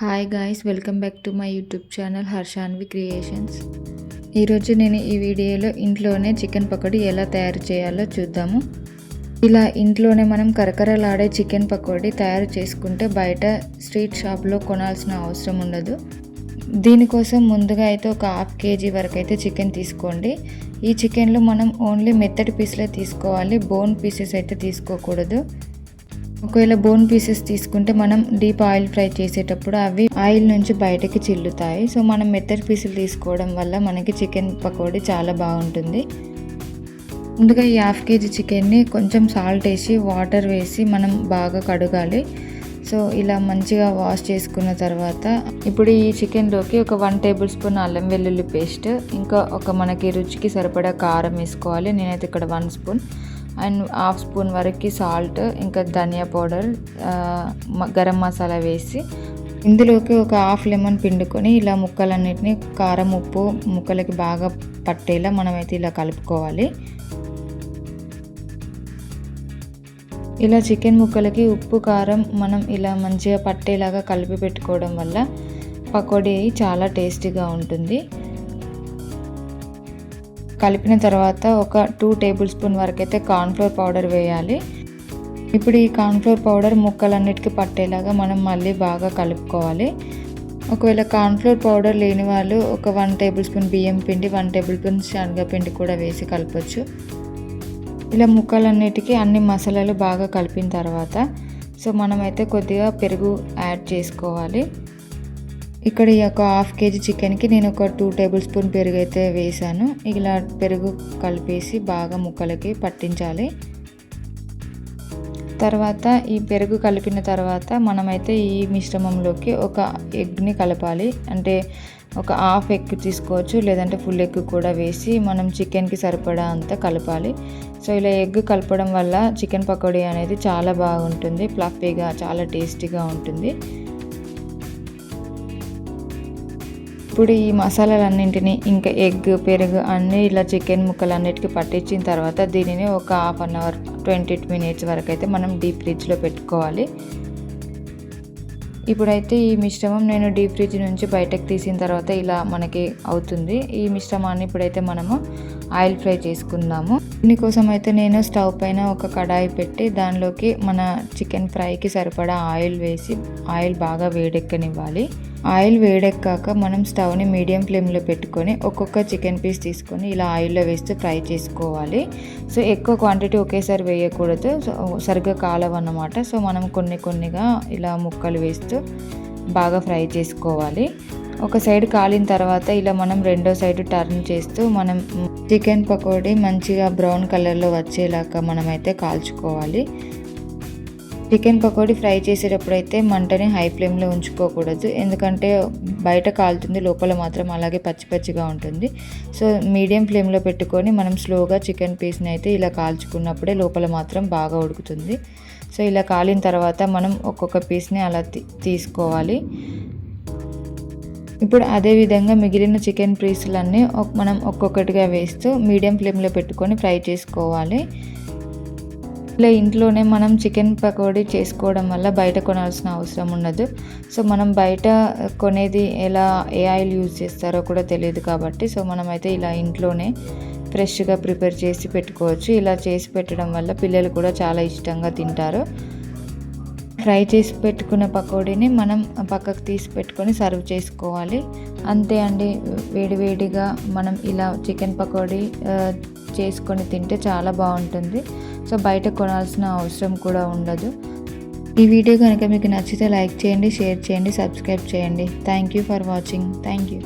Hi guys welcome back to my YouTube channel Harshanvi creations ఈరోజు నేను ఈ వీడియోలో ఇంట్లోనే చికెన్ పకోడీ ఎలా తయారు చేయాలో చూద్దాము. ఇలా ఇంట్లోనే మనం కరకరలాడే చికెన్ పకోడీ తయారు చేసుకుంటే బయట స్ట్రీట్ షాప్లో కొనాల్సిన అవసరం ఉండదు. దీనికోసం ముందుగా అయితే ఒక హాఫ్ కేజీ వరకు అయితే చికెన్ తీసుకోండి. ఈ చికెన్లో మనం ఓన్లీ మెత్తటి పీసులే తీసుకోవాలి బోన్ పీసెస్ అయితే తీసుకోకూడదు. ఒకవేళ బోన్ పీసెస్ తీసుకుంటే మనం డీప్ ఆయిల్ ఫ్రై చేసేటప్పుడు అవి ఆయిల్ నుంచి బయటకి చిల్లుతాయి. సో మనం మెత్తటి పీసులు తీసుకోవడం వల్ల మనకి చికెన్ పకోడీ చాలా బాగుంటుంది. ముందుగా ఈ హాఫ్ కేజీ చికెన్ని కొంచెం సాల్ట్ వేసి వాటర్ వేసి మనం బాగా కడగాలి. సో ఇలా మంచిగా వాష్ చేసుకున్న తర్వాత ఇప్పుడు ఈ చికెన్లోకి ఒక వన్ టేబుల్ స్పూన్ అల్లం వెల్లుల్లి పేస్ట్ ఇంకా ఒక మనకి రుచికి సరిపడా కారం వేసుకోవాలి. నేనైతే ఇక్కడ one spoon and half spoon వరకు సాల్ట్ ఇంకా ధనియా పౌడర్ గరం మసాలా వేసి ఇందులోకి ఒక హాఫ్ లెమన్ పిండుకొని ఇలా ముక్కలన్నిటిని కారం ఉప్పు ముక్కలకి బాగా పట్టేలా మనమైతే ఇలా కలుపుకోవాలి. ఇలా చికెన్ ముక్కలకి ఉప్పు కారం మనం ఇలా మంచిగా పట్టేలాగా కలిపి పెట్టుకోవడం వల్ల పకోడీ చాలా టేస్టీగా ఉంటుంది. కలిపిన తర్వాత ఒక టూ టేబుల్ స్పూన్ వరకు అయితే కార్న్ఫ్లోర్ పౌడర్ వేయాలి. ఇప్పుడు ఈ కార్న్ఫ్లోర్ పౌడర్ ముక్కలన్నిటికీ పట్టేలాగా మనం మళ్ళీ బాగా కలుపుకోవాలి. ఒకవేళ కార్న్ఫ్లోర్ పౌడర్ లేని వాళ్ళు ఒక వన్ టేబుల్ స్పూన్ బియ్యం పిండి వన్ టేబుల్ స్పూన్ శనగపిండి కూడా వేసి కలపచ్చు. ఇలా ముక్కలన్నిటికీ అన్ని మసాలాలు బాగా కలిపిన తర్వాత సో మనమైతే కొద్దిగా పెరుగు యాడ్ చేసుకోవాలి. ఇక్కడ ఈ యొక్క హాఫ్ కేజీ చికెన్కి నేను ఒక టూ టేబుల్ స్పూన్ పెరుగు అయితే వేసాను. ఇలా పెరుగు కలిపేసి బాగా ముక్కలకి పట్టించాలి. తర్వాత ఈ పెరుగు కలిపిన తర్వాత మనమైతే ఈ మిశ్రమంలోకి ఒక ఎగ్ని కలపాలి. అంటే ఒక హాఫ్ ఎగ్ తీసుకోవచ్చు లేదంటే ఫుల్ ఎగ్ కూడా వేసి మనం చికెన్కి సరిపడా అంత కలపాలి. సో ఇలా ఎగ్ కలపడం వల్ల చికెన్ పకోడీ అనేది చాలా బాగుంటుంది ఫ్లఫీగా చాలా టేస్టీగా ఉంటుంది. ఇప్పుడు ఈ మసాలాలన్నింటినీ ఇంకా ఎగ్ పెరుగు అన్నీ ఇలా చికెన్ ముక్కలన్నిటికీ పట్టించిన తర్వాత దీనిని ఒక half an hour twenty minutes వరకు అయితే మనం డీప్ ఫ్రిడ్జ్లో పెట్టుకోవాలి. ఇప్పుడైతే ఈ మిశ్రమం నేను డీప్ ఫ్రిడ్జ్ నుంచి బయటకు తీసిన తర్వాత ఇలా మనకి అవుతుంది. ఈ మిశ్రమాన్ని ఇప్పుడైతే మనము ఆయిల్ ఫ్రై చేసుకుందాము. దీనికోసం అయితే నేను స్టవ్ పైన ఒక కడాయి పెట్టి దానిలోకి మన చికెన్ ఫ్రైకి సరిపడా ఆయిల్ వేసి ఆయిల్ బాగా వేడెక్కనివ్వాలి. ఆయిల్ వేడెక్కాక మనం స్టవ్ని మీడియం ఫ్లేమ్లో పెట్టుకొని ఒక్కొక్క చికెన్ పీస్ తీసుకొని ఇలా ఆయిల్లో వేస్తూ ఫ్రై చేసుకోవాలి. సో ఎక్కువ క్వాంటిటీ ఒకేసారి వేయకూడదు. సరిగ్గా కాలవన్నమాట సో మనం కొన్ని కొన్నిగా ఇలా ముక్కలు వేస్తూ బాగా ఫ్రై చేసుకోవాలి. ఒక సైడ్ కాలిన తర్వాత ఇలా మనం రెండో సైడ్ టర్న్ చేస్తూ మనం చికెన్ పకోడీ మంచిగా బ్రౌన్ కలర్లో వచ్చేలాగా మనమైతే కాల్చుకోవాలి. చికెన్ పకోడీ ఫ్రై చేసేటప్పుడు అయితే మంటని హై ఫ్లేమ్లో ఉంచుకోకూడదు. ఎందుకంటే బయట కాలుతుంది లోపల మాత్రం అలాగే పచ్చి పచ్చిగా ఉంటుంది. సో మీడియం ఫ్లేమ్లో పెట్టుకొని మనం స్లోగా చికెన్ పీస్ని అయితే ఇలా కాల్చుకున్నప్పుడే లోపల మాత్రం బాగా ఉడుకుతుంది. సో ఇలా కాలిన తర్వాత మనం ఒక్కొక్క పీస్ని అలా తీసుకోవాలి. ఇప్పుడు అదే విధంగా మిగిలిన చికెన్ పీసులన్నీ మనం ఒక్కొక్కటిగా వేస్తూ మీడియం ఫ్లేమ్లో పెట్టుకొని ఫ్రై చేసుకోవాలి. ఇలా ఇంట్లోనే మనం చికెన్ పకోడీ చేసుకోవడం వల్ల బయట కొనాల్సిన అవసరం ఉండదు. సో మనం బయట కొనేది ఎలా ఏ ఆయిల్ యూజ్ చేస్తారో కూడా తెలియదు కాబట్టి సో మనమైతే ఇలా ఇంట్లోనే ఫ్రెష్గా ప్రిపేర్ చేసి పెట్టుకోవచ్చు. ఇలా చేసి పెట్టడం వల్ల పిల్లలు కూడా చాలా ఇష్టంగా తింటారు. ఫ్రై చేసి పెట్టుకున్న పకోడీని మనం పక్కకు తీసి పెట్టుకొని సర్వ్ చేసుకోవాలి. అంతే అండి. వేడివేడిగా మనం ఇలా చికెన్ పకోడీ చేసుకొని తింటే చాలా బాగుంటుంది. సో బయట కొనాల్సిన అవసరం కూడా ఉండదు. ఈ వీడియో కనుక మీకు నచ్చితే లైక్ చేయండి షేర్ చేయండి సబ్స్క్రైబ్ చేయండి. Thank you for watching thank you